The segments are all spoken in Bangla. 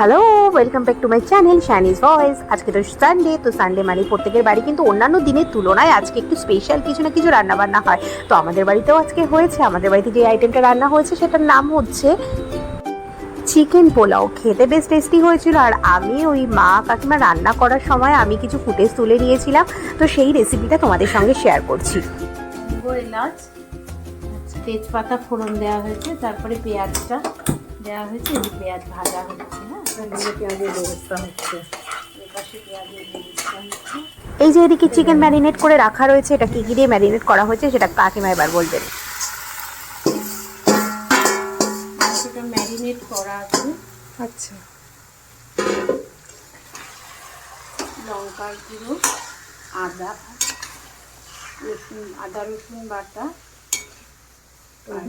Hello welcome back to my channel Shani's voice আজকে তো সানডে তো সানডে মানে প্রত্যেকের বাড়ি কিন্তু অন্যান্য দিনের তুলনায় আজকে একটু স্পেশাল কিছু না কিছু রান্না বান্না হয়। তো আমাদের বাড়িতেও আজকে হয়েছে, আমাদের বাড়িতে যে আইটেমটা রান্না হয়েছে সেটার নাম হচ্ছে চিকেন পোলাও। খেতে বেশ টেস্টি হয়েছিল আর আমি ওই মা কাকিমা রান্না করার সময় আমি কিছু ফুটেজ তুলে নিয়েছিলাম, তো সেই রেসিপিটা তোমাদের সঙ্গে শেয়ার করছি। তেজপাতা ফোড়ন দেওয়া হয়েছে, তারপরে পেঁয়াজটা দেওয়া হয়েছে এই যে পেঁয়াজ ভাজা হচ্ছে হ্যাঁ? পেঁয়াজের ব্যবস্থা হচ্ছে। এপাশে পেঁয়াজের ব্যবস্থা হচ্ছে। এই যে এদিকে চিকেন ম্যারিনেট করে রাখা রয়েছে এটা কি কি দিয়ে ম্যারিনেট করা হয়েছে সেটা কাকিমা এবার বলবেন। সেটা ম্যারিনেট করা আছে। আচ্ছা। লঙ্কার গুঁড়ো আদা রসুন আদা রসুন বাটা আর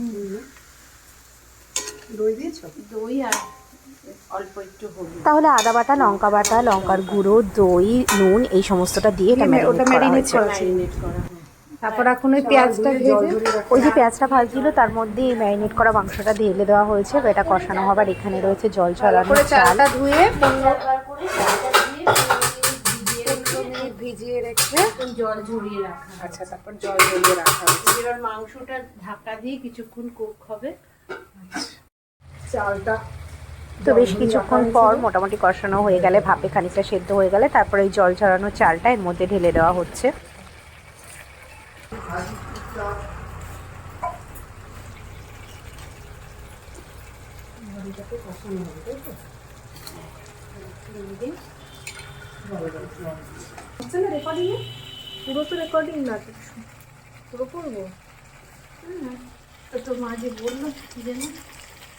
দই দিয়েছ? দই আর অল্প একটু হলুদ। তাহলে আদা বাটা লঙ্কা বাটা লঙ্কার গুঁড়ো দই নুন এই সমস্তটা দিয়ে এটা ওটা ম্যারিনেট করা হয়েছে। হয় তারপর এখন ওই পেঁয়াজটা ভেজে ওই যে পেঁয়াজটা ভাজছিল তার মধ্যে এই ম্যারিনেট করা মাংসটা ঢেলে দেওয়া হয়েছে এটা কষানো হবার এখানে রয়েছে জল ছড়ানো করে চালটা ধুয়ে ভিজিয়ে রেখে ভিজিয়ে রেখে জল ঝরিয়ে রাখা আচ্ছা তারপর জল দিয়ে রাখা হচ্ছে এবার মাংসটা ঢাকা দিয়ে কিছুক্ষণ কুক হবে। চালটা তো বেশ কিছুক্ষণ পর মোটামুটি কষানো হয়ে গেলে ভাপে খানিকটা সেদ্ধ হয়ে গেলে তারপরে ওই জল ছড়ানো চালটা এর মধ্যে ঢেলে দেওয়া হচ্ছে। রেকর্ডিং? পুরো তো রেকর্ডিং না পুরো করব? তো মা যে বলল যেন?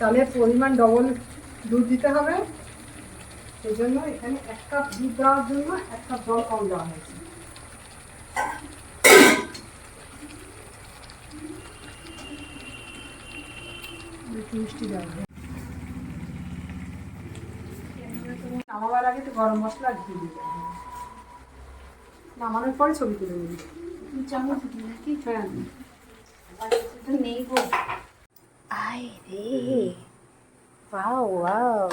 চালের পরিমাণ ডবল দুধ দিতে হবে। সেই জন্য এখানে এক কাপ দুধ দেওয়ার জন্য এক কাপ জল কম দেওয়া হয়েছে। মিষ্টি দেওয়া নামাবার আগে তো গরম মশলা ঘি দিতে হবে। নামানোর পরে ছবি তুলে নিবি। চামচ দিলে কি হ্যাঁ। নেই গো ওয়াও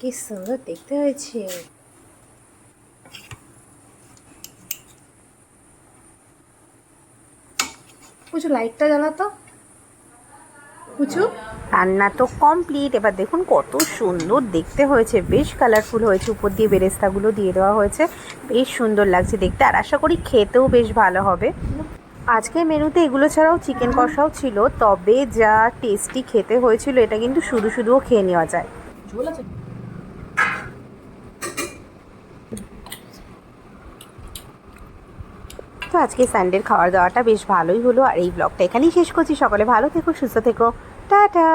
কি সুন্দর দেখতে হয়েছে। কুচু লাইটটা জ্বালাতো কুচু? রান্না তো কমপ্লিট এবার দেখুন কত সুন্দর দেখতে হয়েছে। বেশ কালারফুল হয়েছে। উপর দিয়ে বেরেস্তাগুলো দিয়ে দেওয়া হয়েছে। বেশ সুন্দর লাগছে দেখতে। আর আশা করি খেতেও বেশ ভালো হবে। আজকের মেনুতে এগুলো ছাড়াও চিকেন কষাও ছিল তবে যা টেস্টি খেতে হয়েছিল এটা কিন্তু শুধু শুধুও খেয়ে নেওয়া যায়। তো আজকে সানডের খাওয়ার দাওয়াটা বেশ ভালোই হলো আর এই ব্লগটা এখানেই শেষ করছি। সকলে ভালো থেকো সুস্থ থেকো। টাটা!